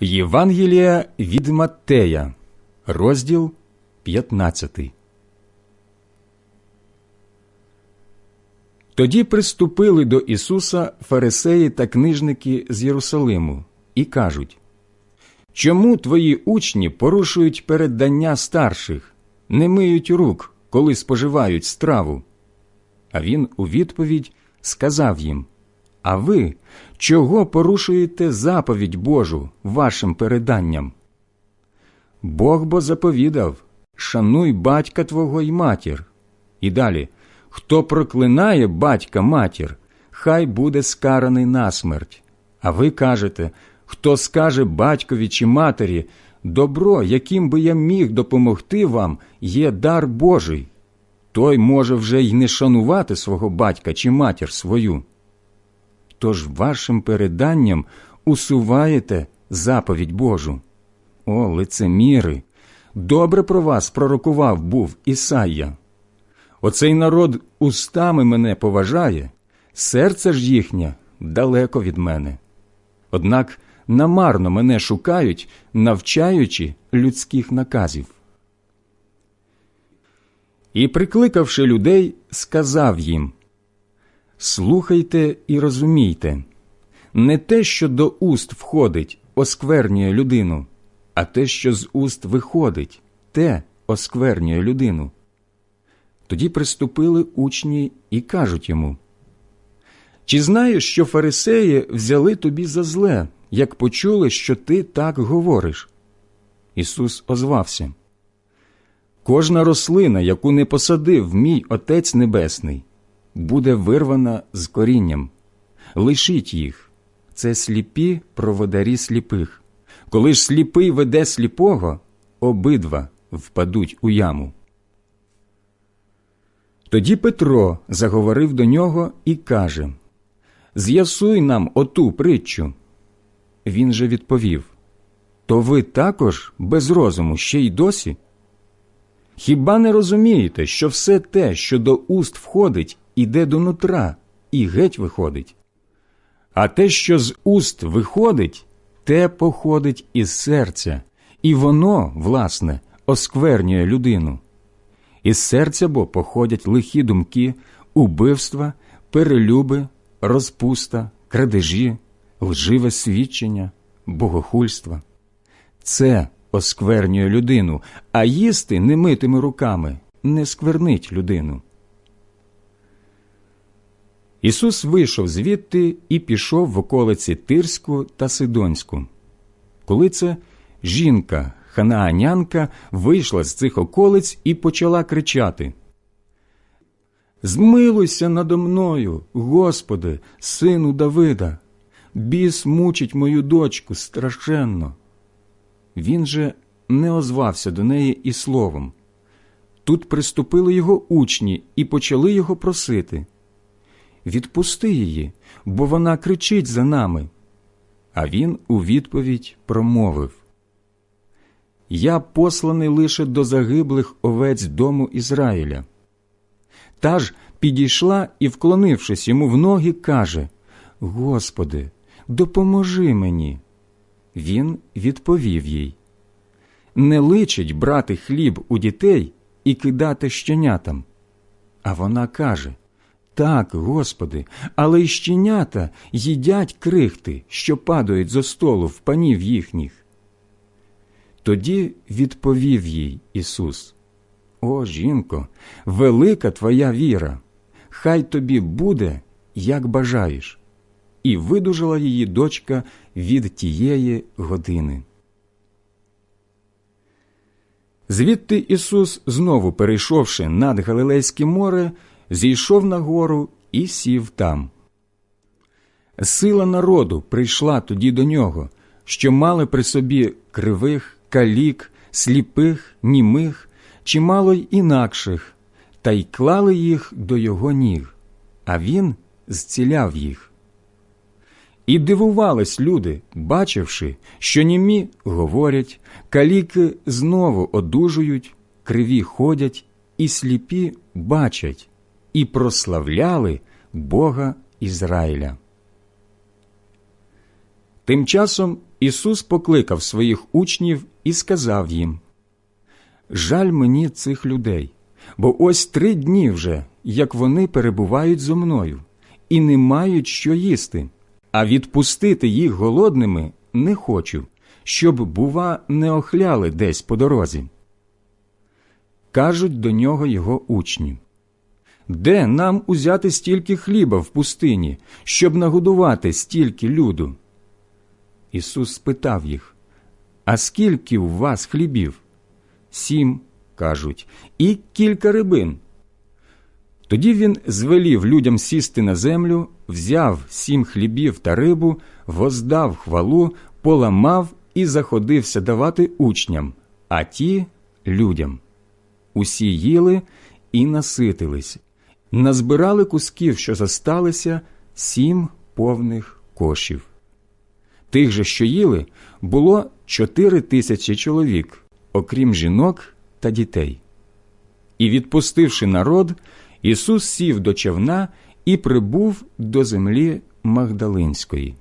Євангелія від Маттея, розділ 15. Тоді приступили до Ісуса фарисеї та книжники з Єрусалиму і кажуть Чому твої учні порушують переддання старших, не миють рук, коли споживають страву? А він у відповідь сказав їм А ви чого порушуєте заповідь Божу вашим переданням? Бог бо заповідав Шануй батька твого й матір. І далі Хто проклинає батька матір, хай буде скараний на смерть. А ви кажете, хто скаже батькові чи матері, добро, яким би я міг допомогти вам, є дар Божий, той може вже й не шанувати свого батька чи матір свою. Тож вашим переданням усуваєте заповідь Божу. О, лицеміри! Добре про вас пророкував був Ісайя. Оцей народ устами мене поважає, серце ж їхнє далеко від мене. Однак намарно мене шукають, навчаючи людських наказів. І, прикликавши людей, сказав їм Слухайте і розумійте, не те, що до уст входить, осквернює людину, а те, що з уст виходить, те осквернює людину. Тоді приступили учні і кажуть йому Чи знаєш, що фарисеї взяли тобі за зле, як почули, що ти так говориш? Ісус озвався Кожна рослина, яку не посадив мій Отець Небесний, буде вирвана з корінням. Лишіть їх це сліпі проводарі сліпих. Коли ж сліпий веде сліпого, обидва впадуть у яму. Тоді Петро заговорив до нього і каже З'ясуй нам оту притчу. Він же відповів То ви також без розуму ще й досі? Хіба не розумієте, що все те, що до уст входить, іде до нутра і геть виходить? А те, що з уст виходить, те походить із серця, і воно, власне, осквернює людину. Із серця бо походять лихі думки, убивства, перелюби, розпуста, крадежі, лживе свідчення, богохульства. Це осквернює людину, а їсти немитими руками не сквернить людину. Ісус вийшов звідти і пішов в околиці Тирську та Сидонську. Коли це жінка, ханаанянка, вийшла з цих околиць і почала кричати Змилуйся надо мною, Господи, сину Давида, біс мучить мою дочку страшенно. Він же не озвався до неї і словом. Тут приступили його учні і почали його просити Відпусти її, бо вона кричить за нами. А він у відповідь промовив Я посланий лише до загиблих овець дому Ізраїля. Та ж підійшла і, вклонившись йому в ноги, каже Господи, допоможи мені. Він відповів їй Не личить брати хліб у дітей і кидати щенятам. А вона каже Так, Господи, але й щенята їдять крихти, що падають зо столу в панів їхніх. Тоді відповів їй Ісус О, жінко, велика твоя віра, хай тобі буде, як бажаєш і видужала її дочка від тієї години. Звідти Ісус, знову перейшовши над Галилейське море, зійшов на гору і сів там. Сила народу прийшла тоді до нього, що мали при собі кривих, калік, сліпих, німих, чимало й інакших, та й клали їх до його ніг, а він зціляв їх. І дивувались люди, бачивши, що німі говорять, каліки знову одужують, криві ходять, і сліпі бачать, і прославляли Бога Ізраїля. Тим часом Ісус покликав своїх учнів і сказав їм Жаль мені цих людей, бо ось три дні вже, як вони перебувають зо мною, і не мають що їсти, а відпустити їх голодними не хочу, щоб, бува, не охляли десь по дорозі. Кажуть до нього його учні Де нам узяти стільки хліба в пустині, щоб нагодувати стільки люду? Ісус спитав їх А скільки у вас хлібів? Сім, кажуть, і кілька рибин. Тоді він звелів людям сісти на землю, взяв сім хлібів та рибу, воздав хвалу, поламав і заходився давати учням, а ті людям. Усі їли і наситились, назбирали кусків, що зосталися, сім повних кошів. Тих же, що їли, було чотири тисячі чоловік, окрім жінок та дітей. І, відпустивши народ, Ісус сів до човна і прибув до землі Магдалинської.